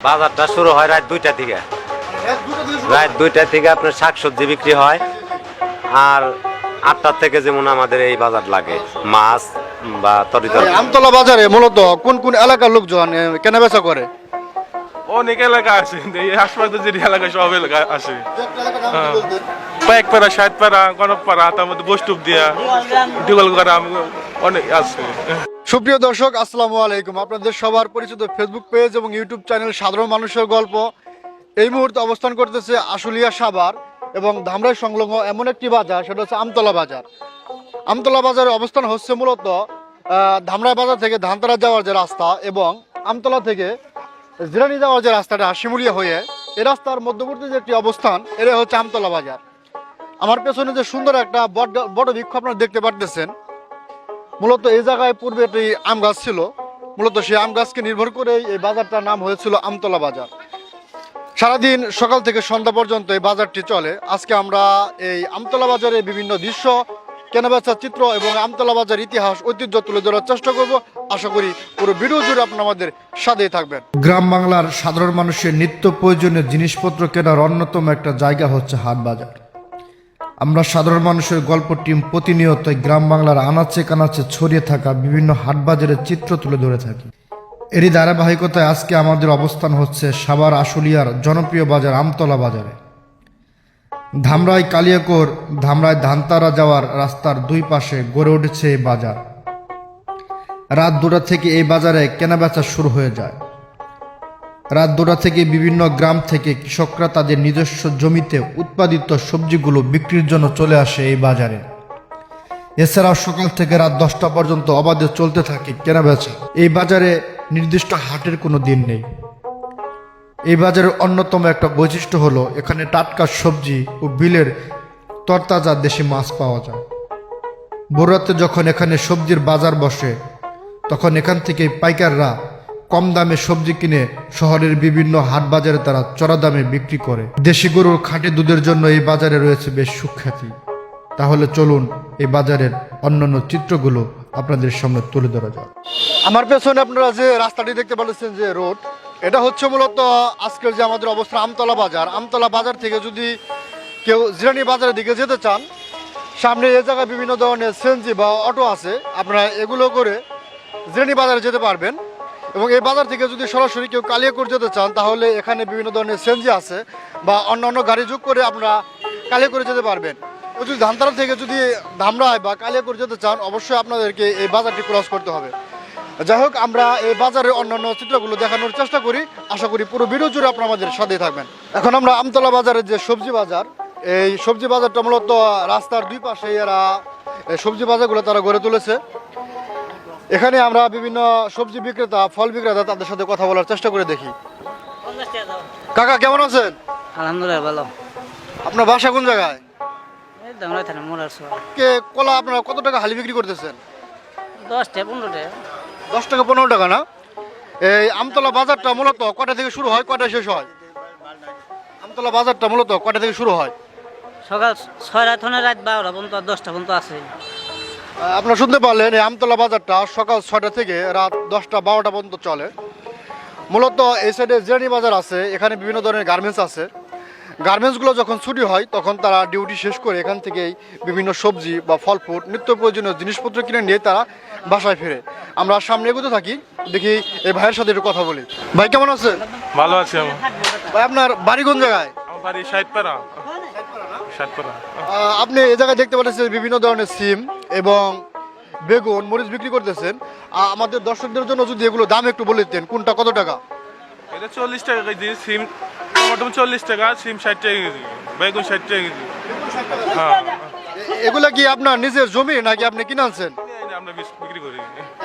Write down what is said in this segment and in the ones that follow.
বাজারটা শুরু হয় রাত দুইটা থেকে রাত দুইটা থেকে আপনার শাকসবজি বিক্রি হয়। আর আটটার থেকে যেমন আমাদের এই বাজার লাগে মাছ বা তরিতর আমতলা বাজারে মূলত কোন কোন এলাকার লোকজন কেনাবেচা করে? অনেক এলাকা আছে এই হাসপাতাল যে এলাকা সব এলাকা আছে। পাইকপাড়া ষাটপাড়া গণপাড়া তার মধ্যে বস্তুপ দিয়া ডিগলগড়া অনেক আছে। সুপ্রিয় দর্শক, আসসালামু আলাইকুম। আপনাদের সবার পরিচিত ফেসবুক পেজ এবং ইউটিউব চ্যানেল সাধারণ মানুষের গল্প। এই মুহূর্তে অবস্থান করতেছে আশুলিয়া সাভার এবং ধামরাই সংলগ্ন এমন একটি বাজার, সেটা হচ্ছে আমতলা বাজার। আমতলা বাজারে অবস্থান হচ্ছে মূলত ধামরাই বাজার থেকে ধানতলা যাওয়ার যে রাস্তা এবং আমতলা থেকে জিরানি যাওয়ার যে রাস্তাটা শিমুলিয়া হয়ে এ রাস্তার মধ্যবর্তী যে একটি অবস্থান এটা হচ্ছে আমতলা বাজার। আমার পেছনে যে সুন্দর একটা বড় বড় বৃক্ষ আপনারা দেখতে পারতেছেন। মূলত এই জায়গায় পূর্বে একটি আম গাছ ছিল। মূলত সেই আম গাছকে নির্ভর করে এই বাজারটার নাম হয়েছিল আমতলা বাজার। সারাদিন সকাল থেকে সন্ধ্যা পর্যন্ত এই বাজারটি চলে। আজকে আমরা এই আমতলা বাজারে বিভিন্ন দৃশ্য, কেনাবেচার চিত্র এবং আমতলা বাজার ইতিহাস, ঐতিহ্য তুলে ধরার চেষ্টা করব। আশা করি পুরো ভিডিও জুড়ে আপনারা আমাদের সাথেই থাকবেন। গ্রাম বাংলার সাধারণ মানুষের নিত্য প্রয়োজনীয় জিনিসপত্র কেনার অন্যতম একটা জায়গা হচ্ছে হাট বাজার। আমরা সাধারণ মানুষের গল্প টিম প্রতিনিয়ত গ্রাম বাংলার আনাচে কানাচে ছড়িয়ে থাকা বিভিন্ন হাটবাজারের চিত্র তুলে ধরে থাকি। এরই ধারাবাহিকতায় আজকে আমাদের অবস্থান হচ্ছে সাবার আশুলিয়ার জনপ্রিয় বাজার আমতলা বাজারে। ধামরাই কালিয়াকোর, ধামরাই ধানতারা যাওয়ার রাস্তার দুই পাশে গড়ে উঠেছে এই বাজার। রাত দুটা থেকে এই বাজারে কেনাবেচা শুরু হয়ে যায়। রাত দুটা থেকে বিভিন্ন গ্রাম থেকে কৃষকরা তাদের নিজস্ব জমিতে উৎপাদিত সবজিগুলো বিক্রির জন্য চলে আসে এই বাজারে। এছাড়াও সকাল থেকে রাত দশটা পর্যন্ত অবাধে চলতে থাকে কেনাবেচা। এই বাজারে নির্দিষ্ট হাটের কোনো দিন নেই। এই বাজারের অন্যতম একটা বৈশিষ্ট্য হলো এখানে টাটকা সবজি ও বিলের তরতাজা দেশি মাছ পাওয়া যায়। ভোররাতে যখন এখানে সবজির বাজার বসে, তখন এখান থেকে পাইকাররা কম দামে সবজি কিনে শহরের বিভিন্ন হাট বাজারে তারা চড়া দামে বিক্রি করে। দেশি গরুর খাঁটি দুধের জন্য এই বাজারে রয়েছে বেশ সুখ্যাতি। তাহলে চলুন এই বাজারের অন্যান্য চিত্রগুলো আপনাদের সামনে তুলে ধরা যাক। আমার পেছনে আপনারা যে রাস্তাটি দেখতে পাচ্ছেন যে রোড, এটা হচ্ছে মূলত আজকের যে আমাদের অবস্থা আমতলা বাজার। আমতলা বাজার থেকে যদি কেউ জিরানি বাজারের দিকে যেতে চান, সামনে এ জায়গায় বিভিন্ন ধরনের সেনজি বা অটো আছে, আপনারা এগুলো করে জিরানি বাজারে যেতে পারবেন। এবং এই বাজার থেকে যদি সরাসরি কেউ কালিয়াকোট যেতে চান, তাহলে এখানে বিভিন্ন ধরনের সেনজি আছে বা অন্যান্য গাড়ি যোগ করে আপনারা কালিয়াকোটে যেতে পারবেন। যদি ধানতলা থেকে যদি ধামরায় বা কালিয়াকোট যেতে চান, অবশ্যই আপনাদেরকে এই বাজারটি ক্রস করতে হবে। যাই হোক, আমরা এই বাজারের অন্যান্য চিত্রগুলো দেখানোর চেষ্টা করি। আশা করি পুরো ভিডিও জুড়ে আপনারা আমাদের সাথে থাকবেন। এখন আমরা আমতলা বাজারের যে সবজি বাজার, এই সবজি বাজারটা মূলত রাস্তার দুই পাশে এরা সবজি বাজারগুলো তারা গড়ে তুলেছে। এখানে আমরা বিভিন্ন সবজি বিক্রেতা ফল বিক্রেতা তাদের সাথে কথা বলার চেষ্টা করে দেখি। কাকা কেমন আছেন? আলহামদুলিল্লাহ ভালো। আপনার বাসা কোন জায়গায়? কে কলা আপনারা কত টাকা হালি বিক্রি করতেছেন? দশটা পনেরোটা দশ টাকা পনেরো টাকা না? এই আমতলা বাজারটা মূলত কটা থেকে শুরু হয় কটা শেষ হয়? আমতলা বাজারটা মূলত কটা থেকে শুরু হয়? সকাল ছয় রাত হনে রাত বারোটা পর্যন্ত দশটা পর্যন্ত আছে। আপনারা শুনতে পারলেন এই আমতলা বাজারটা সকাল ছয়টা থেকে রাত দশটা বারোটা পর্যন্ত চলে। মূলত এই সাইডে জিরানি বাজার আছে এখানে বিভিন্ন ধরনের গার্মেন্টস আছে। গার্মেন্টসগুলো যখন ছুটি হয় তখন তারা ডিউটি শেষ করে এখান থেকেই বিভিন্ন সবজি বা ফল ফ্রুট নিত্য প্রয়োজনীয় জিনিসপত্র কিনে নিয়ে তারা বাসায় ফেরে। আমরা সামনে এগোতে থাকি দেখি এই ভাইয়ের সাথে একটু কথা বলি। ভাই কেমন আছে ভালো আছে ভাই আপনার বাড়ি কোন জায়গায়? বাড়ি আপনি এই জায়গায় দেখতে পাচ্ছেন বিভিন্ন ধরনের সিম এবং বেগুন মরিচ বিক্রি করতেছেন। আমাদের দর্শকদের জন্য যদি এগুলো দাম একটু বলে দিতেন কোনটা কত টাকা? এটা চল্লিশ টাকা কেজি সিম টমাটো চল্লিশ টাকা সিম ষাট টাকা কেজি বেগুন ষাট টাকা কেজি। হ্যাঁ। এগুলা কি আপনার নিজের জমি নাকি আপনি কিনে আনছেন? আমরা বিক্রি করি।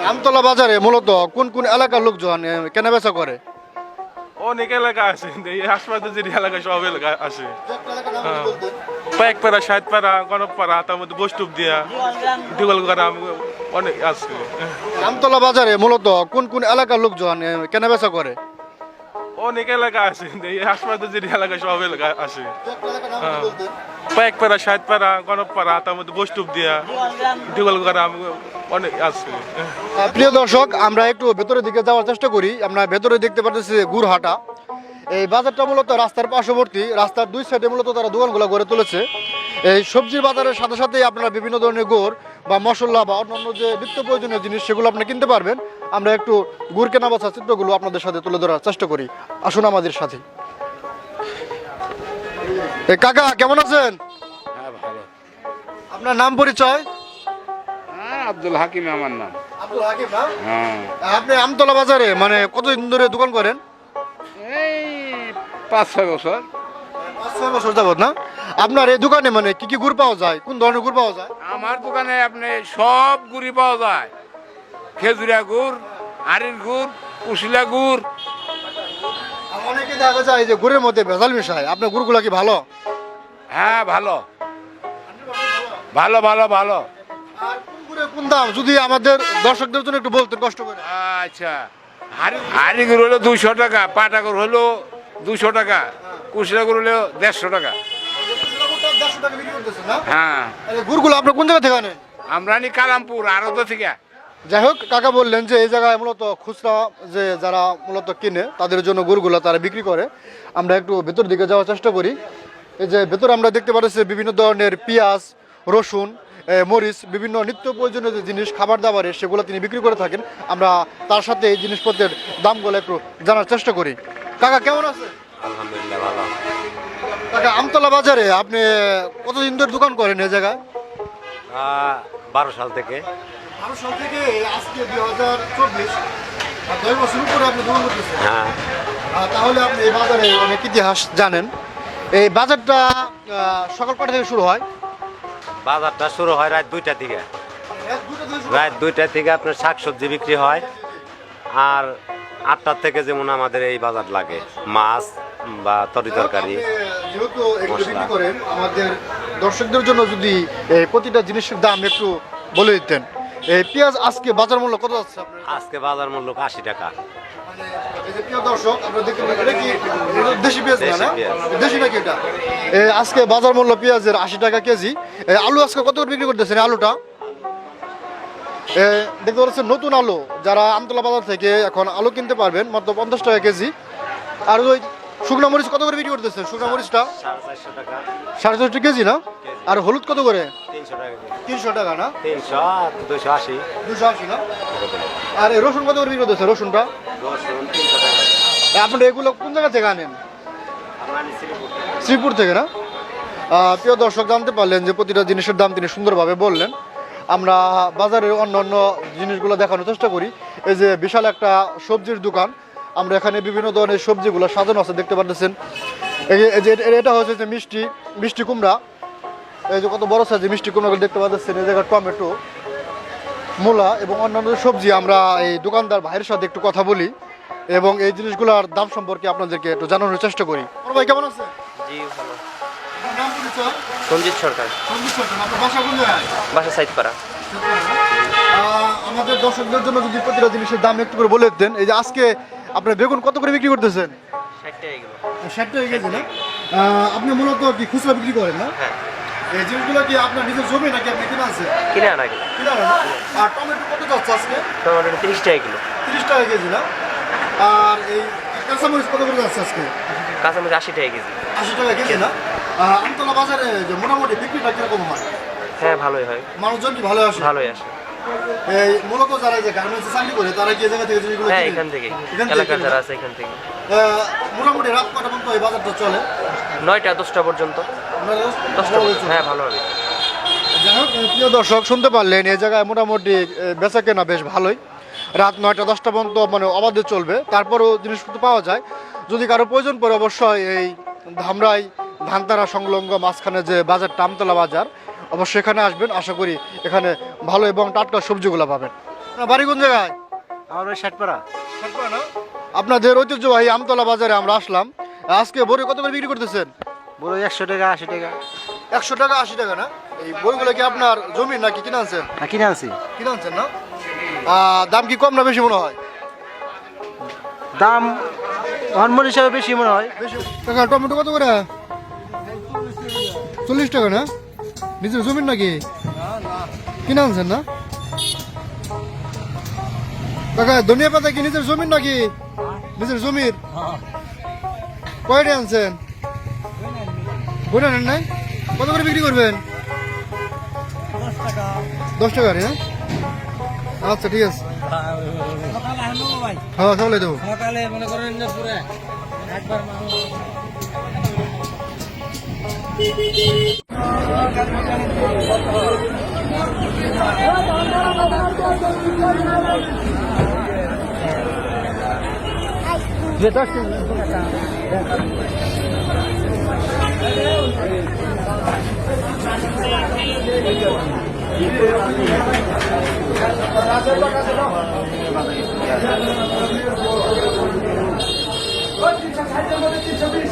আমতলা বাজারে মূলত কোন কোন এলাকার লোকজন এ, কেনাবেচা করে? অনেক এলাকা আছে এই হাসপাতাল যে এলাকা সব এলাকা আছে। পাইকপাড়া ষাটপাড়া গণপাড়া তার মধ্যে বস্তুপ দিয়া ডিগলগড়া অনেক আছে। আমতলা বাজারে মূলত কোন কোন এলাকার লোকজন এ, কেনাবেচা করে? অনেক এলাকা আছে এই হাসপাতাল যে এলাকা সব এলাকা আছে। পাইকপাড়া ষাটপাড়া গণপাড়া তার মধ্যে বস্তুপ দিয়া ডিগলগড়া অনেক আছে। প্রিয় দর্শক আমরা একটু ভেতরের দিকে যাওয়ার চেষ্টা করি। আমরা ভেতরে দেখতে পাচ্ছি গুড়হাটা। এই বাজারটা মূলত রাস্তার পার্শ্ববর্তী রাস্তার দুই সাইডে মূলত তারা দোকানগুলো গড়ে তুলেছে। এই সবজির বাজারের সাথে সাথেই আপনারা বিভিন্ন ধরনের গুড় বা মশলা বা অন্যান্য যে নিত্য প্রয়োজনীয় জিনিস সেগুলো আপনি কিনতে পারবেন। আমরা একটু গুড় কেনা বছর চিত্রগুলো আপনাদের সাথে তুলে ধরার চেষ্টা করি। আসুন আমাদের সাথে। কাকা কেমন আছেন? হ্যাঁ আপনার নাম পরিচয়? হ্যাঁ আব্দুল হাকিম আমার নাম। আব্দুল হাকিম হ্যাঁ। আপনি আমতলা বাজারে মানে কতদিন ধরে দোকান করেন? পাঁচ ছয় বছর। পাঁচ ছয় বছর যাবত না? আপনার এই দোকানে মানে কি কি গুড় পাওয়া যায়? কোন ধরনের গুড় পাওয়া যায়? আমার দোকানে আপনি সব গুড়ি পাওয়া যায়। খেজুরা গুড় আরির গুড় কুশিলা গুড়। অনেকে দেখা যায় যে গুড়ের মধ্যে ভেজাল মিশায়। আপনার গুড়গুলো কি ভালো? হ্যাঁ ভালো। ভালো ভালো ভালো। আর কোন গুড়ের কোন দাম? যদি আমাদের দর্শকদের জন্য একটু বলতেন কষ্ট করে। আচ্ছা। হারি হারি গুড় হলো দুইশো টাকা পাটা গুড় হলো দুশো টাকা। কুশিলা গুড় হলো দেড়শো টাকা। হ্যাঁ। গুড়গুলো আপনার কোন জায়গা থেকে আনেন? আমরা নি কালামপুর আরও থেকে। যাই হোক কাকা বললেন যে এই জায়গায় মূলত খুচরা যে যারা মূলত কিনে তাদের জন্য গুড়গুলো তারা বিক্রি করে। আমরা একটু ভেতর দিকে যাওয়ার চেষ্টা করি। এই যে ভেতরে আমরা দেখতে পাচ্ছি বিভিন্ন ধরনের পেঁয়াজ রসুন মরিচ বিভিন্ন নিত্য প্রয়োজনীয় যে জিনিস খাবার দাবারের সেগুলো তিনি বিক্রি করে থাকেন। আমরা তার সাথে এই জিনিসপত্রের দামগুলো একটু জানার চেষ্টা করি। কাকা কেমন আছে আলহামদুলিল্লাহ ভালো। কাকা আমতলা বাজারে আপনি কতদিন ধরে দোকান করেন এই জায়গায়? বারো সাল থেকে। বারো সাল থেকে আজকে দুই হাজার চব্বিশ দশ বছর উপরে আপনি দোকান করতেছেন। হ্যাঁ। তাহলে আপনি এই বাজারে অনেক ইতিহাস জানেন। এই বাজারটা সকাল কটা থেকে শুরু হয়? বাজারটা শুরু হয় রাত দুইটা থেকে। রাত দুইটা থেকে আপনার শাকসবজি বিক্রি হয়। আর আটটার থেকে যেমন আমাদের এই বাজার লাগে মাছ বা তরি তরকারি। যেহেতু বিক্রি করেন আমাদের দর্শকদের জন্য যদি প্রতিটা জিনিসের দাম একটু বলে দিতেন। এই পেঁয়াজ আজকে বাজার মূল্য কত আপনার? আজকে বাজার মূল্য আশি টাকা। মানে আজকে বাজার মূল্য পেঁয়াজের আশি টাকা কেজি। আলু আজকে কত বিক্রি করতেছেন আলুটা? দেখতে পাচ্ছেন নতুন আলু যারা আমতলা বাজার থেকে এখন আলু কিনতে পারবেন মাত্র পঞ্চাশ টাকা কেজি। আর ওই শুকনো মরিচ কত করে বিক্রি করতেছে শুকনো মরিচটা? সাড়ে চারশো কেজি না? আর হলুদ কত করে? তিনশো টাকা না? দুশো আশি। দুশো আশি না? আর এই রসুন কত করে বিক্রি করতেছে রসুনটা? আপনারা এগুলো কোন জায়গা থেকে আনেন? শ্রীপুর থেকে। না? প্রিয় দর্শক জানতে পারলেন যে প্রতিটা জিনিসের দাম তিনি সুন্দরভাবে বললেন। আমরা বাজারের অন্য অন্য জিনিসগুলো দেখানোর চেষ্টা করি। এই যে বিশাল একটা সবজির দোকান, আমরা এখানে বিভিন্ন ধরনের সবজিগুলো সাজানো আছে, দেখতে পাচ্ছেন এই যে- এটা হচ্ছে যে মিষ্টি মিষ্টি কুমড়া। এই যে কত বড় সাইজে মিষ্টি কুমড়াগুলো দেখতে পাচ্ছেন এই জায়গায় টমেটো, মূলা এবং অন্যান্য সবজি আমরা এই দোকানদার ভাইয়ের সাথে একটু কথা বলি এবং এই জিনিসগুলোর দাম সম্পর্কে আপনাদেরকে একটু জানানোর চেষ্টা করি। ভাই, কেমন আছে সঞ্জিত সরকার। বাসা সাইদপাড়া আমাদের দর্শকদের জন্য যদি প্রতিটা জিনিসের দাম একটু করে বলে দিতেন এই যে আজকে আপনার বেগুন কত করে বিক্রি করতেছেন? ষাট টাকা এগুলো ষাট টাকা কেজি না? আপনি মূলত কি খুচরা বিক্রি করেন না? হ্যাঁ। এই জিনিসগুলো কি আপনার নিজের জমি নাকি আপনি কিনে আছে কিনে আনা কিনে আর টমেটো কত যাচ্ছে আজকে? টমেটো তিরিশ টাকা কিলো। তিরিশ টাকা কেজি না? আর এই কাঁচামরিচ কত করে যাচ্ছে আজকে? কাঁচামরিচ আশি টাকা কেজি। আশি টাকা কেজি না? আমতলা বাজারে যে মোটামুটি বিক্রিটা কীরকম হয়? হ্যাঁ ভালোই হয়। মানুষজন কি ভালো আসে? ভালোই আসে। এই মূলত যারা যে গার্মেন্টসে চাকরি করে তারা কি জায়গা থেকে জিনিসগুলো হ্যাঁ এখান থেকে এলাকার যারা আছে এখান থেকে। মোটামুটি রাত কটা পর্যন্ত এই বাজারটা চলে? নয়টা দশটা পর্যন্ত। দশটা? হ্যাঁ ভালো হবে। যাই হোক প্রিয় দর্শক শুনতে পারলেন এই জায়গায় মোটামুটি বেচা কেনা বেশ ভালোই। রাত নয়টা দশটা পর্যন্ত মানে অবাধে চলবে। তারপরেও জিনিসপত্র পাওয়া যায়। যদি কারও প্রয়োজন পড়ে অবশ্যই এই ধামরাই ধানতারা সংলগ্ন মাঝখানে যে বাজার টামতলা বাজার অবশ্যই এখানে আসবেন। আশা করি এখানে ভালো এবং টাটকা সবজিগুলো পাবেন। আপনার বাড়ি কোন জায়গায়? আমার ওই ষাটপাড়া আপনাদের ঐতিহ্যবাহী আমতলা বাজারে আমরা আসলাম। আজকে বড়ি কত করে বিক্রি করতেছেন? বড় একশো টাকা আশি টাকা। একশো টাকা আশি টাকা না? এই বইগুলো কি আপনার জমি নাকি কিনে আনছেন? না কিনে আনছি। কিনে আনছেন না? দাম কি কম না বেশি মনে হয়? দাম হরমোন হিসাবে বেশি মনে হয়। বেশি। টমেটো কত করে? চল্লিশ টাকা না? নিজের জমির নাকি? কিনে আনছেন না? কাকা ধনিয়া পাতা কি নিজের জমির নাকি? নিজের জমির? কয়টা আনছেন? বলে নেন নাই? কত করে বিক্রি করবেন? দশ টাকা। রে হ্যাঁ? আচ্ছা ঠিক আছে। হ্যাঁ সকালে দেবো। সকালে মনে করেন তিনশো খাইতে তিনশো বিশ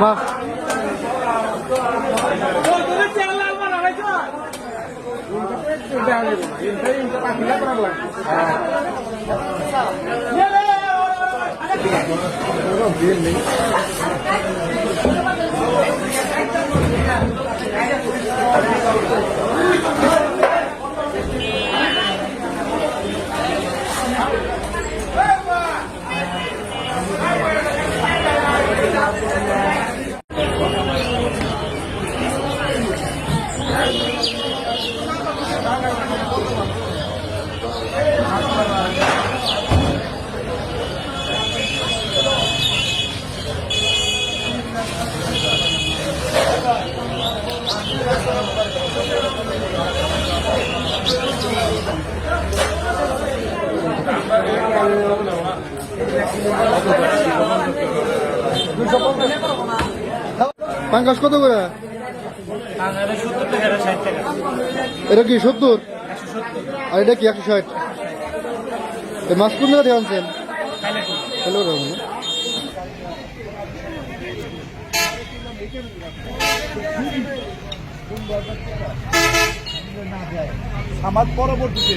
বাহ পাঙ্কাশ কত করে? এটা কি সত্তর? আর এটা কি একশো ষাট? এই মাছ কোন জায়গা আনছেন? হ্যালো রহমান আমার পরবর্তীতে।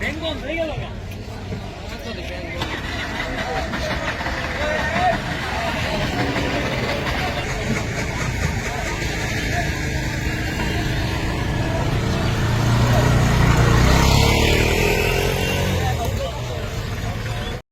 맹건 4개 넣으면.